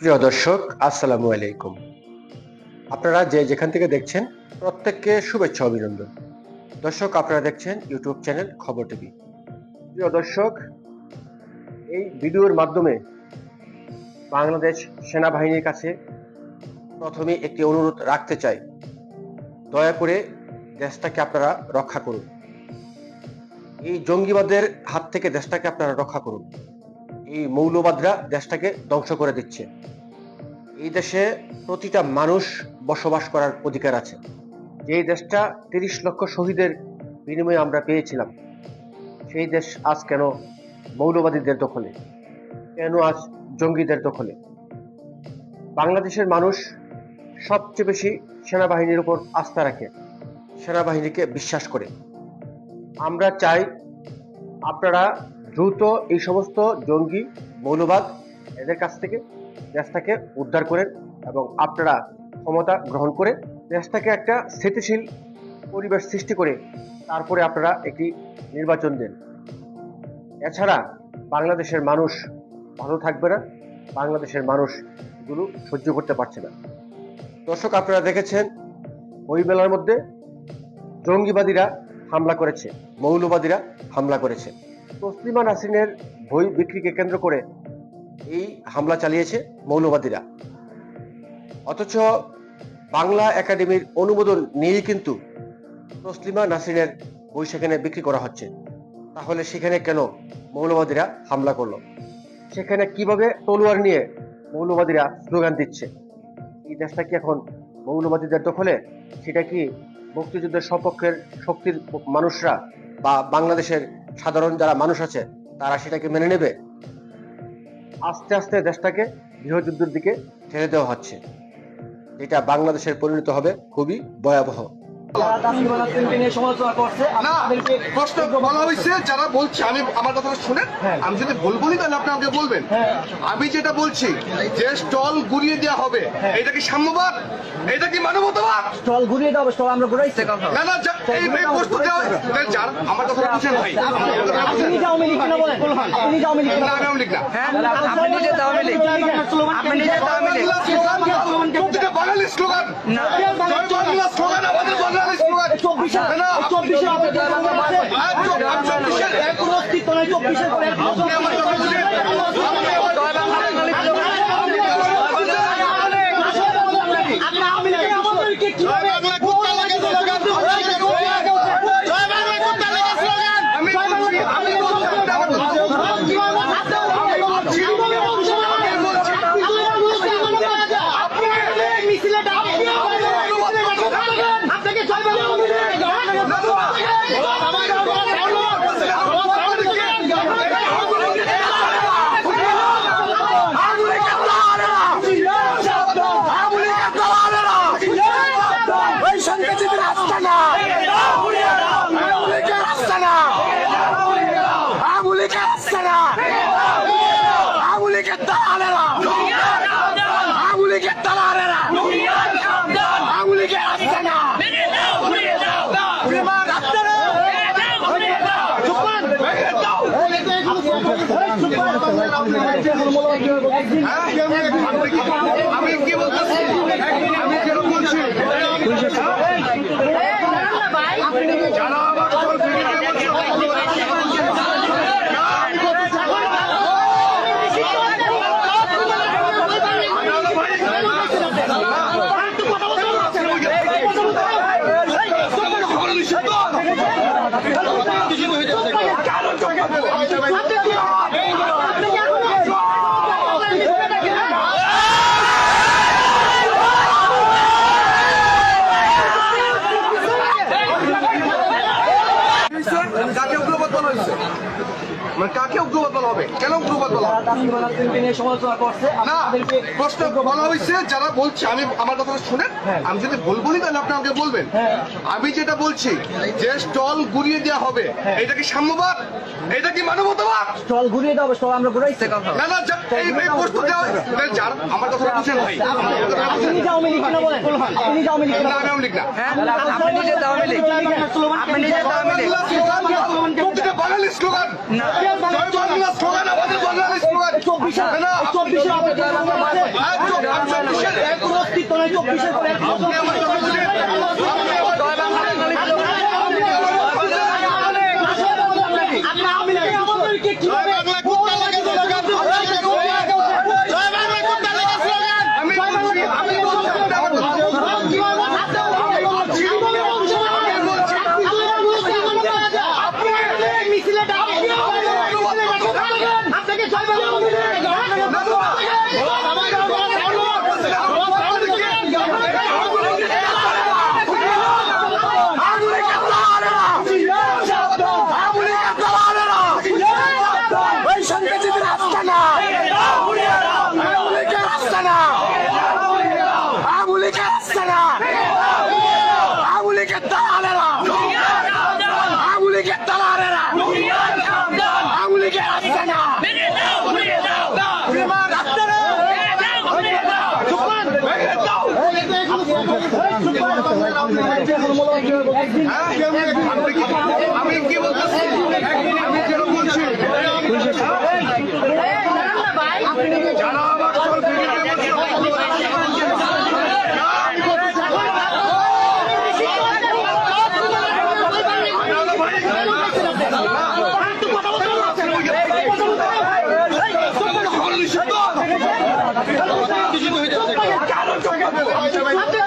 প্রিয় দর্শক আসসালামু আলাইকুম। আপনারা যে যেখান থেকে দেখছেন প্রত্যেককে শুভেচ্ছা অভিনন্দন। দর্শক আপনারা দেখছেন ইউটিউব চ্যানেল খবর টিভি। প্রিয় দর্শক এই ভিডিওর মাধ্যমে বাংলাদেশ সেনাবাহিনীর কাছে প্রথমে একটি অনুরোধ রাখতে চাই। দয়া করে দেশটাকে আপনারা রক্ষা করুন। এই জঙ্গিবাদের হাত থেকে দেশটাকে আপনারা রক্ষা করুন। এই মৌলবাদরা দেশটাকে ধ্বংস করে দিচ্ছে। এই দেশে প্রতিটা মানুষ বসবাস করার অধিকার আছে। যেই দেশটা তিরিশ লক্ষ শহীদের বিনিময়ে আমরা পেয়েছিলাম, সেই দেশ আজ কেন মৌলবাদীদের দখলে? কেন আজ জঙ্গিদের দখলে? বাংলাদেশের মানুষ সবচেয়ে বেশি সেনাবাহিনীর উপর আস্থা রাখে। সেনাবাহিনীকে বিশ্বাস করে। আমরা চাই আপনারা দ্রুত এই সমস্ত জঙ্গি, মৌলবাদ এদের কাছ থেকে দেশটাকে উদ্ধার করেন এবং আপনারা ক্ষমতা গ্রহণ করে দেশটাকে একটা স্থিতিশীল পরিবেশ সৃষ্টি করে তারপরে আপনারা একটি নির্বাচন দেন। এছাড়া বাংলাদেশের মানুষ ভালো থাকবে না, বাংলাদেশের মানুষ এগুলো সহ্য করতে পারছে না। দর্শক, আপনারা দেখেছেন, ওই বইমেলার মধ্যে জঙ্গিবাদীরা হামলা করেছে, মৌলবাদীরা হামলা করেছে। তসলিমা নাসরিনের বই বিক্রিকে কেন্দ্র করে এই হামলা চালিয়েছে মৌলবাদীরা। অথচ বাংলা একাডেমির অনুমোদন নিয়েই কিন্তু তসলিমা নাসরিনের বই সেখানে বিক্রি করা হচ্ছে। তাহলে সেখানে কেন মৌলবাদীরা হামলা করল? সেখানে কীভাবে তলোয়ার নিয়ে মৌলবাদীরা স্লোগান দিচ্ছে? এই দেশটা কি এখন মৌলবাদীদের দখলে সেটা কি মুক্তিযুদ্ধের সপক্ষের শক্তির মানুষরা বা বাংলাদেশের সাধারণ যারা মানুষ আছে, তারা সেটাকে মেনে নেবে? আস্তে আস্তে দেশটাকে গৃহযুদ্ধের দিকে ঠেলে দেওয়া হচ্ছে। এটা বাংলাদেশের পরিণত হবে খুবই ভয়াবহ। যারা প্রশ্ন বলা হয়েছে বলছে আমি আমার কথাটা শুনেন হ্যাঁ। আমি যদি ভুল বলি তাহলে আপনি আমাকে বলবেন। হ্যাঁ। আমি যেটা বলছি যে স্টল ঘুরিয়ে দেওয়া হবে হ্যাঁ। এটা কি সাম্যবাদ? এটা কি মানবতাবাদ? স্টল ঘুরিয়ে দেওয়া স্টল আমরা ঘুরাইছি। না না এই এই প্রশ্ন দেওয়া আমার কথাটা বুঝেন ভাই। আমার কথাটা আপনি আওয়ামী লীগ না। আওয়ামী লীগ না। হ্যাঁ আপনি নিজে আওয়ামী লীগ। আপনি নিজে আওয়ামী লীগ। প্রতিটা বাঙালি স্লোগান। না। বাংলা স্লোগান আমাদের বাঙালি স্লোগান। চব্বিশে না, না, চব্বিশে আমাদের আর চব- আর চব্বিশের অস্তিত্ব নাই চব্বিশে আপনি আমার কথা বুঝেন আপনি আমার জয় বাংলা বাঙালি আপনি আওয়ামী লীগ আমাদেরকে কীভাবে আমি বলছি আমি বলছি আপনি আমার কথা আমি কি বলতেছি আমি কেন বলছি যারা আমার দল থেকে বলছে কাকে উগ্রবাদ বলা হয়েছে। মানে কাকে উগ্রবাদ বলা হবে? কেন উগ্রবাদ বলা যারা না প্রশ্ন বলা হয়েছে বলছে আমি আমার কথাটা শুনেন হ্যাঁ। আমি যদি ভুল বলি তাহলে আপনি আমাকে বলবেন। হ্যাঁ। আমি যেটা বলছি যে স্টল ঘুরিয়ে দেওয়া হবে হ্যাঁ। এটা কি সাম্যবাদ? এটা কি মানবতাবাদ? স্টল ঘুরিয়ে দাও স্টল আমরা ঘুরাইছি কথা। না না এই প্রশ্ন দেওয়া আমার কথা বুঝেন ভাই কথা আপনি আওয়ামী লীগ কিনা বলেন। আপনি না, আমি লীগ না। আপনি নিজে আপনি নিজে বাঙালি স্লোগান। না। স্লোগান চব্বিশে চব্বিশে অস্তিত্ব আর চব- আর চব্বিশের এক- নয় চব্বিশের পরে আপনি আমার কথা বুঝেন। আপনি আমার জয় বাংলা বাঙালি স্লোগান। আপনি আওয়ামী লীগের আমাদেরকে কীভাবে জয় বাংলা কুত্তা লাগে স্লোগান। জয় বাংলা কোনটা লেখা স্লোগান আমি বলছি, আমি বলছি, আপনি আমার কথা বুঝেন। আপনাকে জয় ওই সংগঠিতের আস্তানা আমুলিকের আস্তানা আমুলিকের আস্তানা আমুলিকের দালালেরা আমুলিকের দালালেরা আমুলিকের আস্তানা আমি কি বলতেছি আমি কেন বলছি যারা আমার চল কেন